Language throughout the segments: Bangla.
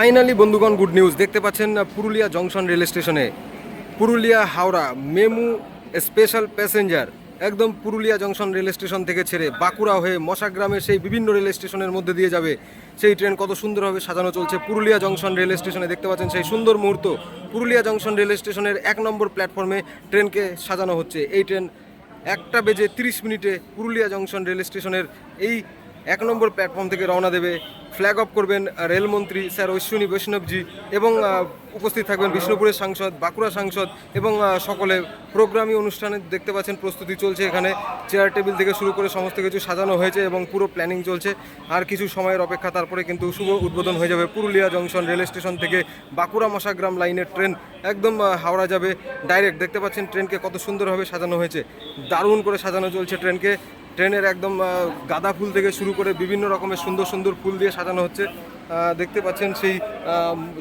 ফাইনালি বন্ধুগণ গুড নিউজ দেখতে পাচ্ছেন পুরুলিয়া জংশন রেল স্টেশনে। Purulia, Howrah, MEMU special passenger একদম পুরুলিয়া জংশন রেল স্টেশন থেকে ছেড়ে বাঁকুড়া হয়ে মশাগ্রামে সেই বিভিন্ন রেল স্টেশনের মধ্যে দিয়ে যাবে। সেই ট্রেন কত সুন্দরভাবে সাজানো চলছে পুরুলিয়া জংশন রেল স্টেশনে। দেখতে পাচ্ছেন সেই সুন্দর মুহূর্ত। পুরুলিয়া জংশন রেল স্টেশনের এক নম্বর প্ল্যাটফর্মে ট্রেনকে সাজানো হচ্ছে। এই ট্রেন একটা বেজে তিরিশ মিনিটে পুরুলিয়া জংশন রেল স্টেশনের এই এক নম্বর প্ল্যাটফর্ম থেকে রওনা দেবে। ফ্ল্যাগ অফ করবেন রেলমন্ত্রী স্যার অশ্বিনী বৈষ্ণবজি এবং উপস্থিত থাকবেন বিষ্ণুপুরের সাংসদ, বাঁকুড়া সাংসদ এবং সকলে প্রোগ্রামী অনুষ্ঠানে দেখতে পাচ্ছেন প্রস্তুতি চলছে এখানে। চেয়ার টেবিল থেকে শুরু করে সমস্ত কিছু সাজানো হয়েছে এবং পুরো প্ল্যানিং চলছে। আর কিছু সময়ের অপেক্ষা তারপরে কিন্তু শুভ উদ্বোধন হয়ে যাবে পুরুলিয়া জংশন রেল স্টেশন থেকে বাঁকুড়া মশাগ্রাম লাইনের ট্রেন একদম হাওড়া যাবে। ডাইরেক্ট দেখতে পাচ্ছেন ট্রেনকে কত সুন্দরভাবে সাজানো হয়েছে। দারুণ করে সাজানো চলছে ট্রেনকে ট্রেনের একদম গাঁদা ফুল থেকে শুরু করে বিভিন্ন রকমের সুন্দর সুন্দর ফুল দিয়ে সাজানো হচ্ছে। দেখতে পাচ্ছেন সেই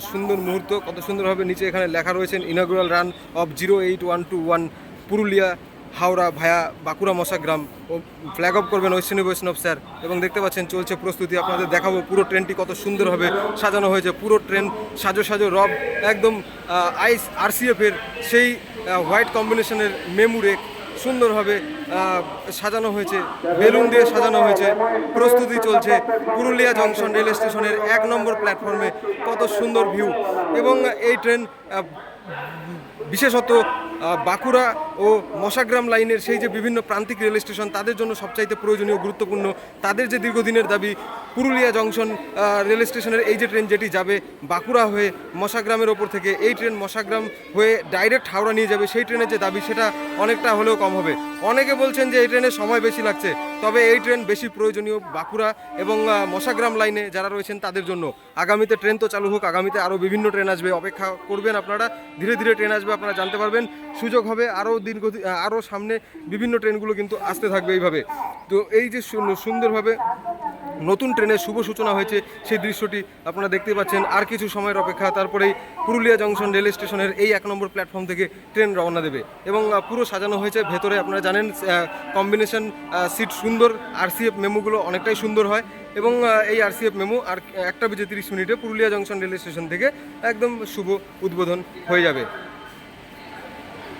সুন্দর মুহূর্ত, কত সুন্দরভাবে নিচে এখানে লেখা রয়েছেন inaugural run of zero eight one two one Purulia Howrah via Bankura Masagram O flag off করবেন ঐশ্বিনী বৈষ্ণব স্যার। এবং দেখতে পাচ্ছেন, চলছে প্রস্তুতি, আপনাদের দেখাবো পুরো ট্রেনটি কত সুন্দরভাবে সাজানো হয়েছে। পুরো ট্রেন সাজো সাজো রব, একদম আইস আরসিএফের সেই হোয়াইট কম্বিনেশনের মেমুরে সুন্দরভাবে সাজানো হয়েছে, বেলুন দিয়ে সাজানো হয়েছে, প্রস্তুতি চলছে পুরুলিয়া জংশন রেল স্টেশনের এক নম্বর প্ল্যাটফর্মে, কত সুন্দর ভিউ এবং এই ট্রেন বিশেষত বাঁকুড়া ও মশাগ্রাম লাইনের সেই যে বিভিন্ন প্রান্তিক রেল স্টেশন, তাদের জন্য সবচাইতে প্রয়োজনীয় গুরুত্বপূর্ণ, তাদের যে দীর্ঘদিনের দাবি, পুরুলিয়া জংশন রেল স্টেশনের এই যে ট্রেন যেটি যাবে বাঁকুড়া হয়ে মশাগ্রামের ওপর থেকে, এই ট্রেন মশাগ্রাম হয়ে ডাইরেক্ট হাওড়া নিয়ে যাবে, সেই ট্রেনের যে দাবি, সেটা অনেকটা হলেও কম হবে। অনেকে বলছেন যে এই ট্রেনের সময় বেশি লাগছে। তবে এই ট্রেন বেশি প্রয়োজনীয় বাঁকুড়া এবং মশাগ্রাম লাইনে যারা রয়েছেন তাদের জন্য। আগামীতে ট্রেন তো চালু হোক, আগামীতে আরও বিভিন্ন ট্রেন আসবে। অপেক্ষা করবেন আপনারা। ধীরে ধীরে ট্রেন আসবে, আপনারা জানতে পারবেন। সুযোগ হবে আরও দীর্ঘ আরও সামনে বিভিন্ন ট্রেনগুলো কিন্তু আসতে থাকবে এইভাবে। তো এই যে সুন্দরভাবে নতুন ট্রেনের শুভ সূচনা হয়েছে সেই দৃশ্যটি আপনারা দেখতে পাচ্ছেন। আর কিছু সময়ের অপেক্ষা, তারপরেই পুরুলিয়া জংশন রেল স্টেশনের এই এক নম্বর প্ল্যাটফর্ম থেকে ট্রেন রওনা দেবে এবং পুরো সাজানো হয়েছে। ভেতরে আপনারা জানেন কম্বিনেশন সিট সুন্দর আরসিএফ মেমোগুলো অনেকটাই সুন্দর হয় এবং এই আরসিএফ মেমো আর একটা বেজে তিরিশ মিনিটে পুরুলিয়া জংশন রেল স্টেশন থেকে একদম শুভ উদ্বোধন হয়ে যাবে।